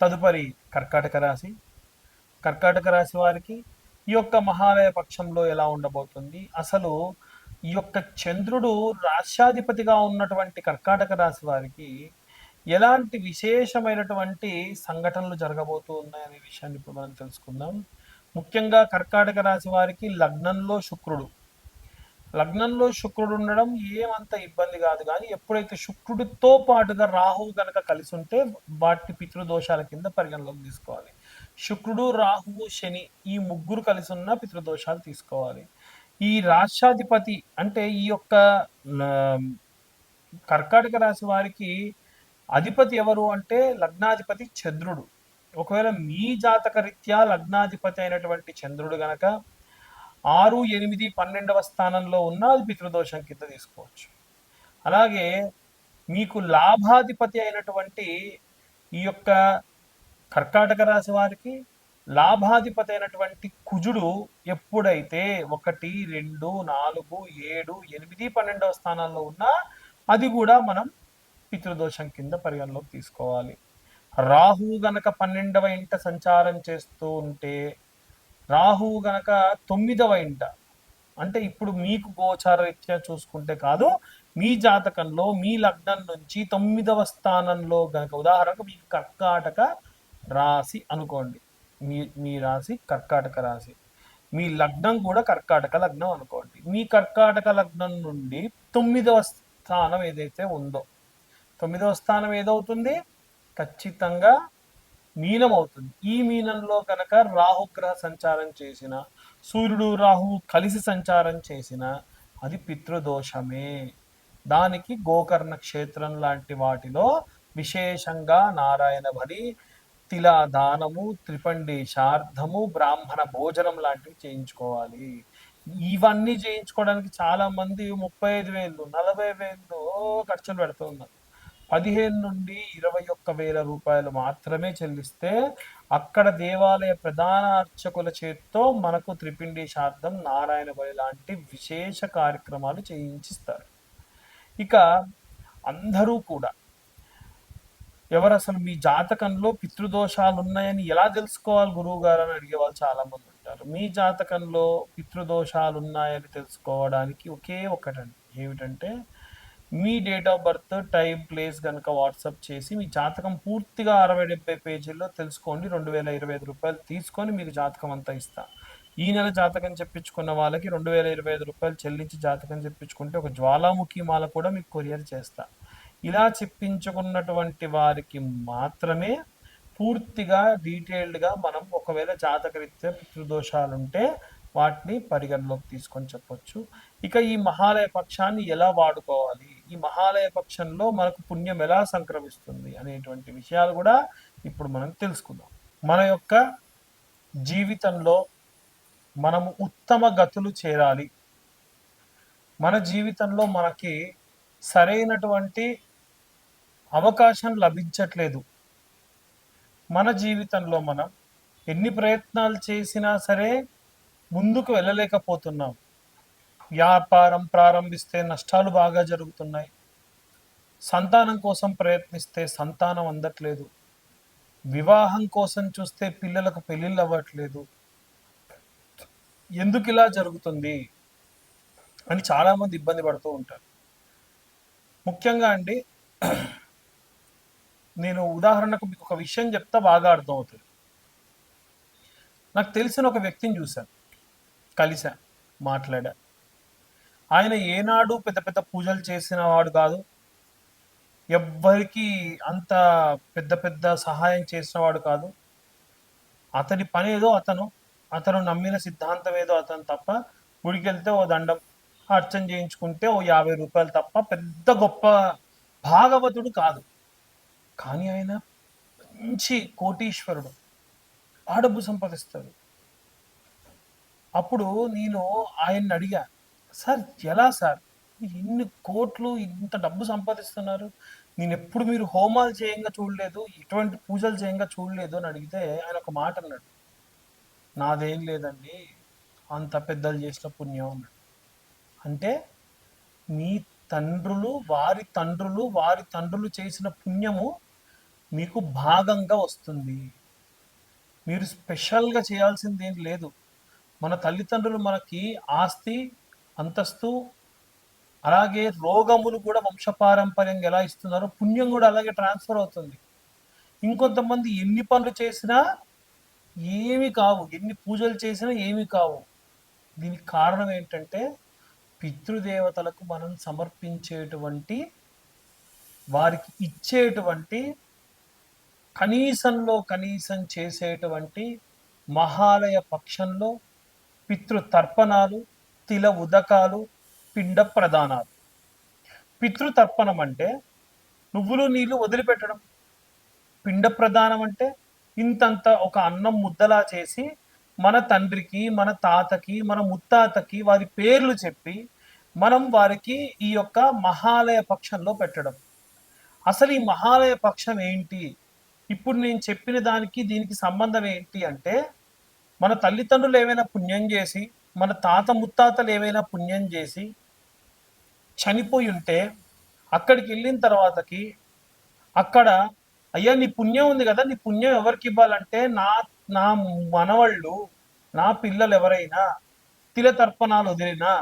తదుపరి కర్కాటక రాశి. కర్కాటక రాశి వారికి ఈ యొక్క మహాలయ పక్షంలో ఎలా ఉండబోతుంది? అసలు ఈ యొక్క చంద్రుడు రాష్ట్రాధిపతిగా ఉన్నటువంటి కర్కాటక రాశి వారికి ఎలాంటి విశేషమైనటువంటి సంఘటనలు జరగబోతూ ఉన్నాయనే విషయాన్ని ఇప్పుడు మనం తెలుసుకుందాం. ముఖ్యంగా కర్కాటక రాశి వారికి లగ్నంలో శుక్రుడు. లగ్నంలో శుక్రుడు ఉండడం ఏమంత ఇబ్బంది కాదు కానీ ఎప్పుడైతే శుక్రుడితో పాటుగా రాహువు గనక కలిసి ఉంటే వాటి పితృదోషాల కింద పరిగణలోకి తీసుకోవాలి. శుక్రుడు రాహువు శని ఈ ముగ్గురు కలిసి ఉన్న పితృదోషాలు తీసుకోవాలి. ఈ రాష్ట్రాధిపతి అంటే ఈ యొక్క కర్కాటక రాశి వారికి అధిపతి ఎవరు అంటే లగ్నాధిపతి చంద్రుడు. ఒకవేళ మీ జాతక రీత్యా లగ్నాధిపతి అయినటువంటి చంద్రుడు గనక ఆరు ఎనిమిది పన్నెండవ స్థానంలో ఉన్న అది పితృదోషం కింద తీసుకోవచ్చు. అలాగే మీకు లాభాధిపతి అయినటువంటి ఈ యొక్క కర్కాటక రాశి వారికి లాభాధిపతి అయినటువంటి కుజుడు ఎప్పుడైతే ఒకటి రెండు నాలుగు ఏడు ఎనిమిది పన్నెండవ స్థానాల్లో ఉన్నా అది కూడా మనం పితృదోషం కింద పరిగణలోకి తీసుకోవాలి. రాహు గనక పన్నెండవ ఇంట సంచారం చేస్తూ ఉంటే రాహువు గనక తొమ్మిదవ ఇంట అంటే ఇప్పుడు మీకు గోచార రీత్యా చూసుకుంటే కాదు మీ జాతకంలో మీ లగ్నం నుంచి తొమ్మిదవ స్థానంలో గనక ఉదాహరణకు మీకు కర్కాటక రాశి అనుకోండి. మీ మీ రాశి కర్కాటక రాశి. మీ లగ్నం కూడా కర్కాటక లగ్నం అనుకోండి. మీ కర్కాటక లగ్నం నుండి తొమ్మిదవ స్థానం ఏదైతే ఉందో తొమ్మిదవ స్థానం ఏదవుతుంది? ఖచ్చితంగా మీనం అవుతుంది ఈ మీనంలో కనుక రాహుగ్రహ సంచారం చేసిన సూర్యుడు రాహువు కలిసి సంచారం చేసిన అది పితృదోషమే. దానికి గోకర్ణ క్షేత్రం లాంటి వాటిలో విశేషంగా నారాయణ బలి తిల దానము త్రిపండి శార్థము బ్రాహ్మణ భోజనం లాంటివి చేయించుకోవాలి. ఇవన్నీ చేయించుకోవడానికి చాలా మంది ముప్పై ఐదు వేలు నలభై వేలు ఖర్చులు పెడుతున్నారు పదిహేను నుండి ఇరవై ఒక్క వేల రూపాయలు మాత్రమే చెల్లిస్తే అక్కడ దేవాలయ ప్రధాన అర్చకుల చేత్తో మనకు త్రిపిండి శార్థం నారాయణ బలి లాంటి విశేష కార్యక్రమాలు చేయించిస్తారు. ఇక అందరూ కూడా ఎవరు అసలు మీ జాతకంలో పితృదోషాలు ఉన్నాయని ఎలా తెలుసుకోవాలి గురువు గారు అని అడిగే వాళ్ళు చాలా మంది ఉంటారు. మీ జాతకంలో పితృదోషాలు ఉన్నాయని తెలుసుకోవడానికి ఒకే ఒకటండి. ఏమిటంటే మీ date of birth time place కనుక వాట్సాప్ చేసి మీ జాతకం పూర్తిగా అరవై డెబ్బై పేజీల్లో తెలుసుకోండి. రెండు వేల ఇరవై ఐదు రూపాయలు తీసుకొని మీకు జాతకం అంతా ఇస్తా. ఈ నెల జాతకం చెప్పించుకున్న వాళ్ళకి రెండు వేల ఇరవై ఐదు రూపాయలు చెల్లించి జాతకం చెప్పించుకుంటే ఒక జ్వాలాముఖి మాల కూడా మీకు కొరియర్ చేస్తా. ఇలా చెప్పించుకున్నటువంటి వారికి మాత్రమే పూర్తిగా డీటెయిల్డ్గా మనం ఒకవేళ జాతకరీత్యా పితృదోషాలు ఉంటే వాటిని పరిగణలోకి తీసుకొని చెప్పొచ్చు. ఇక ఈ మహాలయ పక్షాన్ని ఎలా వాడుకోవాలి? ఈ మహాలయ పక్షంలో మనకు పుణ్యం ఎలా సంక్రమిస్తుంది అనేటువంటి విషయాలు కూడా ఇప్పుడు మనం తెలుసుకుందాం. మన యొక్క జీవితంలో మనము ఉత్తమ గతులు చేరాలి. మన జీవితంలో మనకి సరైనటువంటి అవకాశం లభించట్లేదు. మన జీవితంలో మనం ఎన్ని ప్రయత్నాలు చేసినా సరే ముందుకు వెళ్ళలేకపోతున్నాం. వ్యాపారం ప్రారంభిస్తే నష్టాలు బాగా జరుగుతున్నాయి. సంతానం కోసం ప్రయత్నిస్తే సంతానం అందట్లేదు. వివాహం కోసం చూస్తే పిల్లలకు పెళ్ళిళ్ళు అవ్వట్లేదు. ఎందుకు ఇలా జరుగుతుంది? అని చాలామంది ఇబ్బంది పడుతూ ఉంటారు. ముఖ్యంగా అండి నేను ఉదాహరణకు మీకు ఒక విషయం చెప్తా బాగా అర్థమవుతుంది. నాకు తెలిసిన ఒక వ్యక్తిని చూశాను. కలిసా మాట్లాడా ఆయన ఏనాడు పెద్ద పెద్ద పూజలు చేసిన వాడు కాదు. ఎవ్వరికి అంత పెద్ద పెద్ద సహాయం చేసిన వాడు కాదు. అతని పని ఏదో అతను అతను నమ్మిన సిద్ధాంతం ఏదో అతను తప్ప గుడికి వెళ్తే ఓ దండం అర్చన చేయించుకుంటే ఓ యాభై రూపాయలు తప్ప పెద్ద గొప్ప భాగవతుడు కాదు. కానీ ఆయన మంచి కోటీశ్వరుడు. ఆ డబ్బు సంపాదిస్తాడు. అప్పుడు నేను ఆయన్ని అడిగాను సార్ ఎలా సార్? ఎన్ని కోట్లు ఇంత డబ్బు సంపాదిస్తున్నారు? నేను ఎప్పుడు మీరు హోమాలు చేయంగా చూడలేదు ఎటువంటి పూజలు చేయంగా చూడలేదు అని అడిగితే ఆయన ఒక మాట అన్నాడు. నాదేం లేదండి అంత పెద్దలు చేసిన పుణ్యం అన్నాడు. అంటే మీ తండ్రులు వారి తండ్రులు వారి తండ్రులు చేసిన పుణ్యము మీకు భాగంగా వస్తుంది. మీరు స్పెషల్గా చేయాల్సింది ఏం లేదు. మన తల్లిదండ్రులు మనకి ఆస్తి అంతస్తు అలాగే రోగములు కూడా వంశపారంపర్యంగా ఎలా ఇస్తున్నారో పుణ్యం కూడా అలాగే ట్రాన్స్ఫర్ అవుతుంది. ఇంకొంతమంది ఎన్ని పనులు చేసినా ఏమి కావు. ఎన్ని పూజలు చేసినా ఏమి కావు. దీనికి కారణం ఏంటంటే పితృదేవతలకు మనం సమర్పించేటువంటి వారికి ఇచ్చేటువంటి కనీసంలో కనీసం చేసేటువంటి మహాలయ పక్షంలో పితృ తర్పణాలు తిల ఉదకాలు పిండ ప్రదానాలు పితృతర్పణం అంటే నువ్వులు నీళ్ళు వదిలిపెట్టడం. పిండ ప్రదానం అంటే ఇంతంత ఒక అన్నం ముద్దలా చేసి మన తండ్రికి మన తాతకి మన ముత్తాతకి వారి పేర్లు చెప్పి మనం వారికి ఈ యొక్క మహాలయ పక్షంలో పెట్టడం. అసలు ఈ మహాలయ పక్షం ఏంటి? ఇప్పుడు నేను చెప్పిన దానికి దీనికి సంబంధం ఏంటి అంటే మన తల్లిదండ్రులు ఏమైనా పుణ్యం చేసి మన తాత ముత్తాతలు ఏమైనా పుణ్యం చేసి చనిపోయి ఉంటే అక్కడికి వెళ్ళిన తర్వాతకి అక్కడ అయ్యా నీ పుణ్యం ఉంది కదా నీ పుణ్యం ఎవరికి ఇవ్వాలంటే నా నా మనవళ్ళు నా పిల్లలు ఎవరైనా తిలతర్పణాలు వదిలినా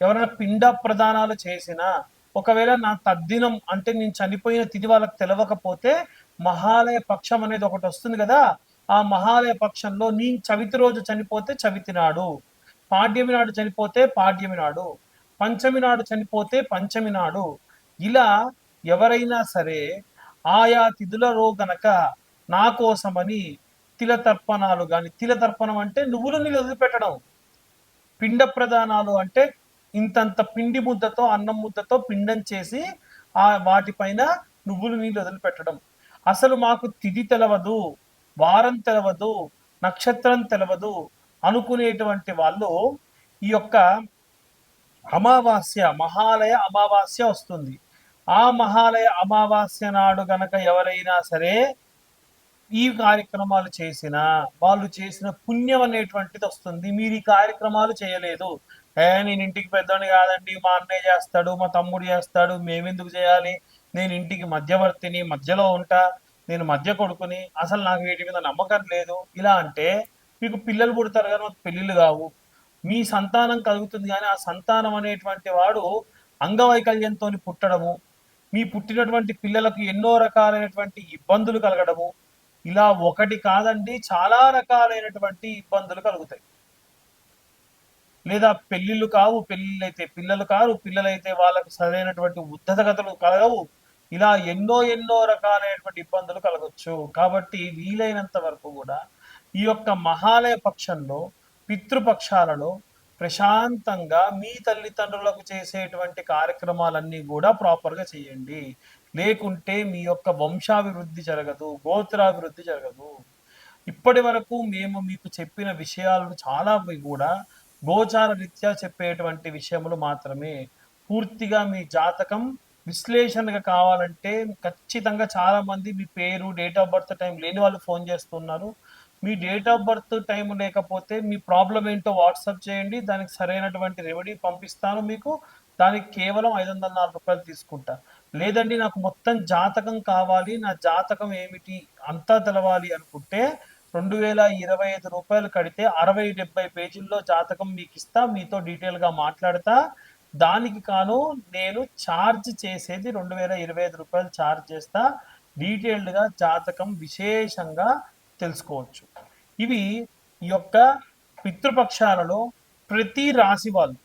ఎవరైనా పిండ ప్రదానాలు చేసినా ఒకవేళ నా తద్దినం అంటే నేను చనిపోయిన తిథి వాళ్ళకి తెలవకపోతే మహాలయ పక్షం అనేది ఒకటి వస్తుంది కదా ఆ మహాలయ పక్షంలో నీ చవితి రోజు చనిపోతే చవితి నాడు పాడ్యమి నాడు చనిపోతే పాడ్యమి నాడు పంచమి నాడు చనిపోతే పంచమి నాడు. ఇలా ఎవరైనా సరే ఆయా తిథులలో గనక నా కోసమని తిల తర్పణాలు కానీ తిల తర్పణం అంటే నువ్వులు నీళ్ళు వదిలిపెట్టడం. పిండ ప్రదానాలు అంటే ఇంతంత పిండి ముద్దతో అన్నం ముద్దతో పిండం చేసి ఆ వాటిపైన నువ్వులు నీళ్ళు వదిలిపెట్టడం. అసలు మాకు తిథి తెలవదు వారం తెలవదు నక్షత్రం తెలవదు అనుకునేటువంటి వాళ్ళు ఈ యొక్క అమావాస్య మహాలయ అమావాస్య వస్తుంది. ఆ మహాలయ అమావాస్య నాడు గనక ఎవరైనా సరే ఈ కార్యక్రమాలు చేసిన వాళ్ళు చేసిన పుణ్యం అనేటువంటిది వస్తుంది. మీరు ఈ కార్యక్రమాలు చేయలేదు. ఏ నేను ఇంటికి పెద్దోని కాదండి మా అన్నయ్య చేస్తాడు మా తమ్ముడు చేస్తాడు మేమెందుకు చేయాలి? నేను ఇంటికి మధ్యవర్తిని మధ్యలో ఉంటా నేను మధ్య కొడుకుని అసలు నాకు వీటి మీద నమ్మకం లేదు. ఇలా అంటే మీకు పిల్లలు పుడతారు కానీ మాకు పెళ్ళిళ్ళు కావు. మీ సంతానం కలుగుతుంది కానీ ఆ సంతానం అనేటువంటి వాడు అంగవైకల్యంతో పుట్టడము మీ పుట్టినటువంటి పిల్లలకు ఎన్నో రకాలైనటువంటి ఇబ్బందులు కలగడము ఇలా ఒకటి కాదండి చాలా రకాలైనటువంటి ఇబ్బందులు కలుగుతాయి. లేదా పెళ్ళిళ్ళు కావు పెళ్ళిళ్ళు అయితే పిల్లలు కారు పిల్లలైతే వాళ్ళకు సరైనటువంటి ఉద్ధతగతలు కలగవు. ఇలా ఎన్నో ఎన్నో రకాలైనటువంటి ఇబ్బందులు కలగవచ్చు కాబట్టి వీలైనంత వరకు కూడా ఈ యొక్క మహాలయ పక్షంలో పితృపక్షాలలో ప్రశాంతంగా మీ తల్లిదండ్రులకు చేసేటువంటి కార్యక్రమాలన్నీ కూడా ప్రాపర్గా చేయండి. లేకుంటే మీ యొక్క వంశాభివృద్ధి జరగదు గోత్రాభివృద్ధి జరగదు. ఇప్పటి వరకు మేము మీకు చెప్పిన విషయాలు చాలా కూడా గోచార రీత్యా చెప్పేటువంటి విషయములు మాత్రమే. పూర్తిగా మీ జాతకం విశ్లేషణగా కావాలంటే ఖచ్చితంగా చాలా మంది మీ పేరు డేట్ ఆఫ్ బర్త్ టైం లేని వాళ్ళు ఫోన్ చేస్తున్నారు. మీ డేట్ ఆఫ్ బర్త్ టైం లేకపోతే మీ ప్రాబ్లం ఏంటో వాట్సాప్ చేయండి. దానికి సరైనటువంటి రెమెడీ పంపిస్తాను మీకు. దానికి కేవలం ఐదు వందల నాలుగు రూపాయలు తీసుకుంటా. లేదండి నాకు మొత్తం జాతకం కావాలి. నా జాతకం ఏమిటి అంతా తెలవాలి అనుకుంటే రెండు వేల ఇరవై ఐదు రూపాయలు కడితే అరవై డెబ్బై పేజీల్లో జాతకం మీకు ఇస్తా. మీతో డీటెయిల్గా మాట్లాడతా. దానికి కాను నేను ఛార్జ్ చేసేది రెండు వేల ఇరవై ఐదు రూపాయలు ఛార్జ్ చేస్తా. డీటెయిల్డ్గా జాతకం విశేషంగా తెలుసుకోవచ్చు. ఇవి ఈ యొక్క పితృపక్షాలలో ప్రతి రాశి వాళ్ళు.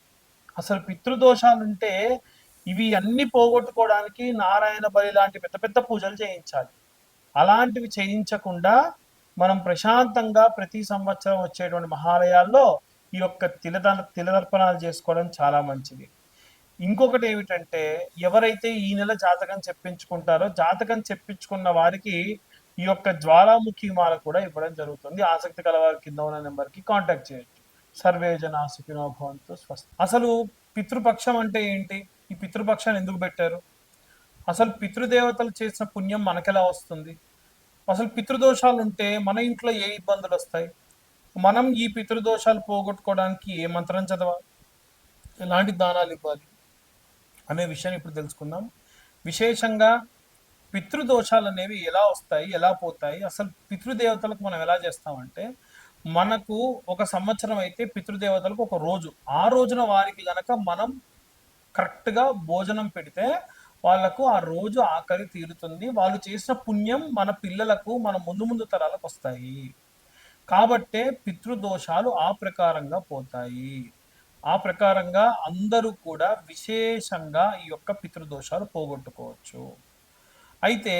అసలు పితృదోషాలుంటే ఇవి అన్ని పోగొట్టుకోవడానికి నారాయణ బలి లాంటి పెద్ద పెద్ద పూజలు చేయించాలి. అలాంటివి చేయించకుండా మనం ప్రశాంతంగా ప్రతి సంవత్సరం వచ్చేటువంటి మహాలయాల్లో ఈ యొక్క తిలద తిలదర్పణాలు చేసుకోవడం చాలా మంచిది. ఇంకొకటి ఏమిటంటే ఎవరైతే ఈ నెల జాతకం చెప్పించుకుంటారో జాతకం చెప్పించుకున్న వారికి ఈ యొక్క జ్వాలాముఖి మాల కూడా ఇవ్వడం జరుగుతుంది. ఆసక్తి కలవారు కింద ఉన్న నెంబర్కి కాంటాక్ట్ చేయొచ్చు. సర్వే జన సుఖినో భవంతు అసలు పితృపక్షం అంటే ఏంటి? ఈ పితృపక్షాన్ని ఎందుకు పెట్టారు? అసలు పితృదేవతలు చేసిన పుణ్యం మనకెలా వస్తుంది? అసలు పితృదోషాలు ఉంటే మన ఇంట్లో ఏ ఇబ్బందులు వస్తాయి? మనం ఈ పితృదోషాలు పోగొట్టుకోవడానికి ఏ మంత్రం చదవాలి? ఎలాంటి దానాలు ఇవ్వాలి? అనే విషయాన్ని ఇప్పుడు తెలుసుకుందాం. విశేషంగా పితృదోషాలు అనేవి ఎలా వస్తాయి ఎలా పోతాయి అసలు పితృదేవతలకు మనం ఎలా చేస్తామంటే మనకు ఒక సంవత్సరం అయితే పితృదేవతలకు ఒక రోజు. ఆ రోజున వారికి గనక మనం కరెక్ట్గా భోజనం పెడితే వాళ్ళకు ఆ రోజు ఆకలి తీరుతుంది. వాళ్ళు చేసిన పుణ్యం మన పిల్లలకు మన ముందు ముందు తరాలకు వస్తాయి. కాబట్టే పితృదోషాలు ఆ ప్రకారంగా పోతాయి. ఆ ప్రకారంగా అందరూ కూడా విశేషంగా ఈ యొక్క పితృదోషాలు పోగొట్టుకోవచ్చు. అయితే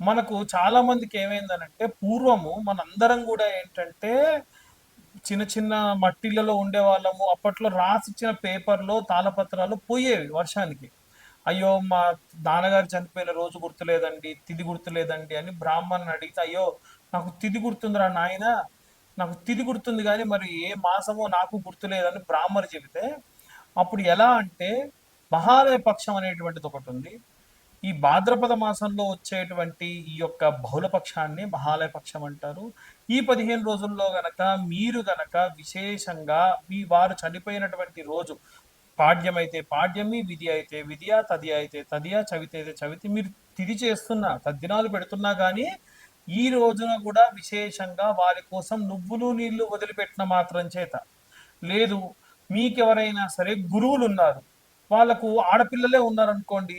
మనకు చాలా మందికి ఏమైందనంటే పూర్వము మనందరం కూడా ఏంటంటే చిన్న చిన్న మట్టిలలో ఉండే వాళ్ళము అప్పట్లో రాసిచ్చిన పేపర్లో తాళపత్రాలు పోయేవి వర్షానికి. అయ్యో మా నాన్నగారు చనిపోయిన రోజు గుర్తులేదండి తిది గుర్తులేదండి అని బ్రాహ్మణ్ అడిగితే అయ్యో నాకు తిది గుర్తుందిరా నాయన నాకు తిది గుర్తుంది కానీ మరి ఏ మాసమో నాకు గుర్తులేదని బ్రాహ్మణు చెబితే అప్పుడు ఎలా అంటే మహాలయ పక్షం అనేటువంటిది ఒకటి ఉంది. ఈ భాద్రపద మాసంలో వచ్చేటువంటి ఈ యొక్క బహుళపక్షాన్ని మహాలయ పక్షం అంటారు. ఈ పదిహేను రోజుల్లో గనక మీరు గనక విశేషంగా మీ వారు చనిపోయినటువంటి రోజు పాడ్యమైతే పాడ్యమి విధి అయితే విధియ తది అయితే తదియా చవితి అయితే చవితి మీరు తిది చేస్తున్నా తద్దినాలు పెడుతున్నా కానీ ఈ రోజున కూడా విశేషంగా వారి కోసం నువ్వులు నీళ్ళు వదిలిపెట్టిన మాత్రం చేత లేదు. మీకెవరైనా సరే గురువులు ఉన్నారు వాళ్ళకు ఆడపిల్లలే ఉన్నారనుకోండి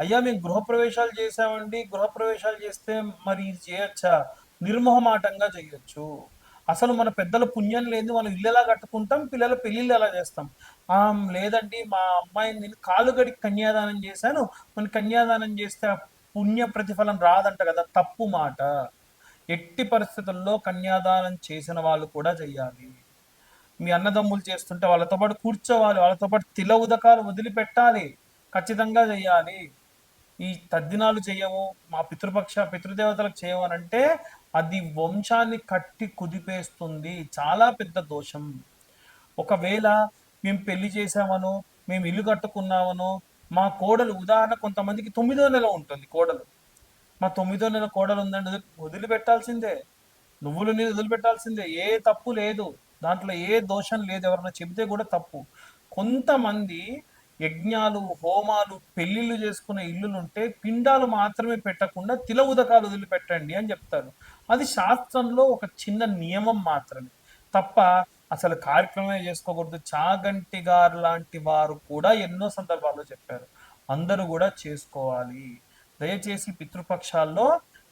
అయ్యా మేము గృహప్రవేశాలు చేసామండి గృహప్రవేశాలు చేస్తే మరి ఇది చేయొచ్చా? నిర్మోహమాటంగా చేయొచ్చు. అసలు మన పెద్దల పుణ్యం లేదు మనం ఇల్లు ఎలా కట్టుకుంటాం? పిల్లల పెళ్ళిళ్ళు ఎలా చేస్తాం? ఆ లేదండి మా అమ్మాయిని నేను కాలుగడి కన్యాదానం చేశాను. మన కన్యాదానం చేస్తే ఆ పుణ్య ప్రతిఫలం రాదంట కదా తప్పు మాట. ఎట్టి పరిస్థితుల్లో కన్యాదానం చేసిన వాళ్ళు కూడా చెయ్యాలి. మీ అన్నదమ్ములు చేస్తుంటే వాళ్ళతో పాటు కూర్చోవాలి. వాళ్ళతో పాటు తిల ఉదకాలు వదిలిపెట్టాలి. ఖచ్చితంగా చెయ్యాలి. ఈ తద్దినాలు చేయము మా పితృపక్ష పితృదేవతలకు చేయమనంటే అది వంశాన్ని కట్టి కుదిపేస్తుంది. చాలా పెద్ద దోషం. ఒకవేళ మేము పెళ్ళి చేసామనో మేము ఇల్లు కట్టుకున్నామనో మా కోడలు ఉదాహరణ కొంతమందికి తొమ్మిదో నెల ఉంటుంది కోడలు. మా తొమ్మిదో నెల కోడలు ఉందండి వదిలిపెట్టాల్సిందే. నువ్వులు నేను వదిలిపెట్టాల్సిందే. ఏ తప్పు లేదు. దాంట్లో ఏ దోషం లేదు. ఎవరన్నా చెబితే కూడా తప్పు. కొంతమంది యజ్ఞాలు హోమాలు పెళ్ళిళ్ళు చేసుకునే ఇల్లులు ఉంటే పిండాలు మాత్రమే పెట్టకుండా తిల ఉదకాలు వదిలిపెట్టండి అని చెప్తారు. అది శాస్త్రంలో ఒక చిన్న నియమం మాత్రమే. తప్ప అసలు కార్యక్రమమే చేసుకోకూడదు. చాగంటి గారు లాంటి వారు కూడా ఎన్నో సందర్భాల్లో చెప్పారు. అందరూ కూడా చేసుకోవాలి. దయచేసి పితృపక్షాల్లో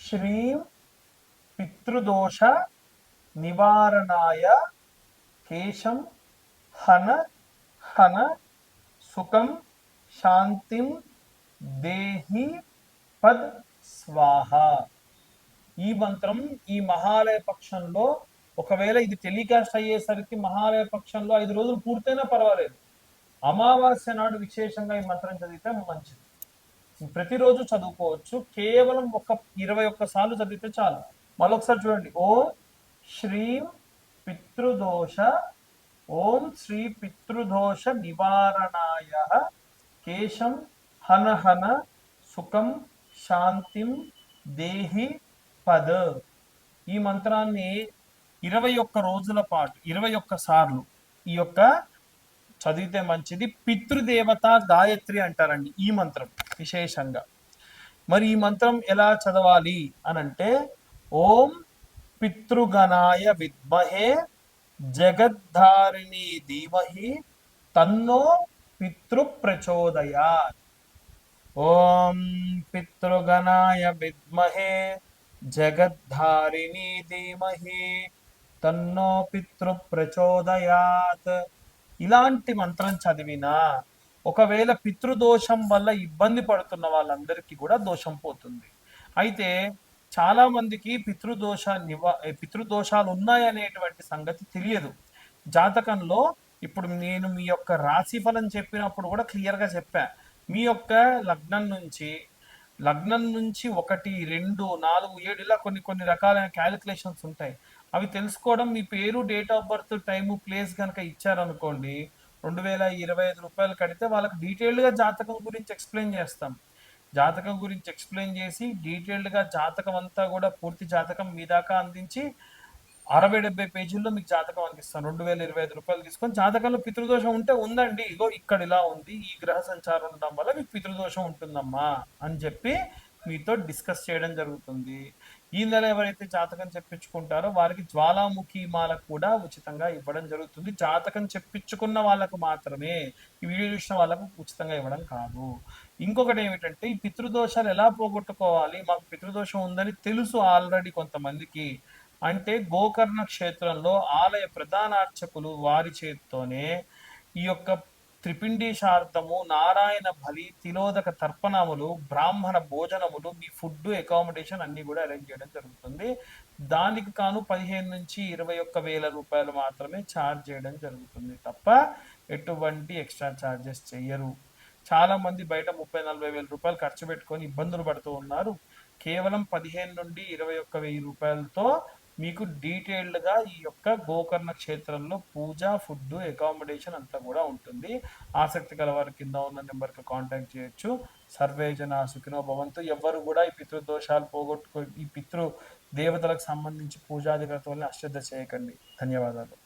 శ్రీం పితృదోష నివారణాయ కేశం హన హన సుఖం శాంతిం దేహి పద్ స్వాహ ఈ మంత్రం ఈ మహాలయ పక్షంలో ఒకవేళ ఇది టెలికాస్ట్ అయ్యేసరికి మహాలయ పక్షంలో ఐదు రోజులు పూర్తయినా పర్వాలేదు. అమావాస్య నాడు విశేషంగా ఈ మంత్రం చదివితే మంచిది. ప్రతిరోజు చదువుకోవచ్చు. కేవలం ఒక ఇరవై ఒక్క సార్లు చదివితే చాలు. మరొకసారి చూడండి. ఓం శ్రీం పితృదోష ఓం శ్రీ పితృదోష నివారణాయ. కేశం హనహన సుఖం శాంతిం దేహి పద. ఈ మంత్రాన్ని ఇరవై ఒక్క రోజుల పాటు ఇరవై ఒక్క సార్లు ఈ యొక్క చదివితే మంచిది. పితృదేవత గాయత్రి అంటారండి ఈ మంత్రం. విశేషంగా. మరి ఈ మంత్రం ఎలా చదవాలి అని అంటే ఓం పితృగణాయ విద్మహే జగద్ధారిణి ధీమహి తన్నో పితృప్రచోదయాత్. ఓం పితృగణాయ విద్మహే జగద్ధారిణి ధీమహి తన్నో పితృ ప్రచోదయాత్ ఇలాంటి మంత్రం చదివినా ఒకవేళ పితృదోషం వల్ల ఇబ్బంది పడుతున్న వాళ్ళందరికీ కూడా దోషం పోతుంది. అయితే చాలా మందికి పితృదోష నివా పితృదోషాలు ఉన్నాయనేటువంటి సంగతి తెలియదు. జాతకంలో ఇప్పుడు నేను మీ యొక్క రాశి ఫలం చెప్పినప్పుడు కూడా క్లియర్గా చెప్పా. మీ యొక్క లగ్నం నుంచి లగ్నం నుంచి ఒకటి రెండు నాలుగు ఏడు ఇలా కొన్ని కొన్ని రకాలైన క్యాలిక్యులేషన్స్ ఉంటాయి. అవి తెలుసుకోవడం మీ పేరు date of birth time place కనుక ఇచ్చారనుకోండి రెండు వేల ఇరవై ఐదు రూపాయలు కడితే వాళ్ళకి డీటెయిల్డ్గా జాతకం గురించి ఎక్స్ప్లెయిన్ చేస్తాం. జాతకం గురించి ఎక్స్ప్లెయిన్ చేసి డీటెయిల్డ్గా జాతకం అంతా కూడా పూర్తి జాతకం మీ దాకా అందించి అరవై డెబ్బై పేజీల్లో మీకు జాతకం అందిస్తాను రెండు వేల ఇరవై ఐదు రూపాయలు తీసుకొని జాతకంలో పితృదోషం ఉంటే ఉందండి. ఇగో ఇక్కడ ఇలా ఉంది ఈ గ్రహ సంచారం ఉండడం వల్ల మీకు పితృదోషం ఉంటుందమ్మా అని చెప్పి మీతో డిస్కస్ చేయడం జరుగుతుంది. ఈ నెల ఎవరైతే జాతకం చెప్పించుకుంటారో వారికి జ్వాలాముఖి మాల కూడా ఉచితంగా ఇవ్వడం జరుగుతుంది. జాతకం చెప్పించుకున్న వాళ్ళకు మాత్రమే ఈ వీడియో చూసిన వాళ్ళకు ఉచితంగా ఇవ్వడం కాదు. ఇంకొకటి ఏమిటంటే ఈ పితృదోషాలు ఎలా పోగొట్టుకోవాలి? మాకు పితృదోషం ఉందని తెలుసు ఆల్రెడీ కొంతమందికి. అంటే గోకర్ణ క్షేత్రంలో ఆలయ ప్రధాన అర్చకులు వారి చేతితోనే ఈ యొక్క త్రిపిండీశార్థము నారాయణ బలి తిలోదక తర్పణములు బ్రాహ్మణ భోజనములు మీ ఫుడ్ అకామిడేషన్ అన్ని కూడా అరేంజ్ చేయడం జరుగుతుంది. దానికి కాను పదిహేను నుంచి ఇరవై ఒక్క వేల రూపాయలు మాత్రమే ఛార్జ్ చేయడం జరుగుతుంది తప్ప ఎటువంటి ఎక్స్ట్రా ఛార్జెస్ చెయ్యరు. చాలా మంది బయట ముప్పై నలభై వేల రూపాయలు ఖర్చు పెట్టుకొని ఇబ్బందులు పడుతూ ఉన్నారు. కేవలం పదిహేను నుండి ఇరవై ఒక్క వెయ్యి రూపాయలతో మీకు డీటెయిల్డ్గా ఈ యొక్క గోకర్ణ క్షేత్రంలో పూజ ఫుడ్ అకామిడేషన్ అంతా కూడా ఉంటుంది. ఆసక్తి గల వారి కింద ఉన్న నెంబర్కి కాంటాక్ట్ చేయొచ్చు. సర్వే జన సుఖినో భవంతు ఎవ్వరు కూడా ఈ పితృదోషాలు పోగొట్టుకో ఈ పితృ దేవతలకు సంబంధించి పూజాది వ్రతాలని అశ్రద్ధ చేయకండి. ధన్యవాదాలు.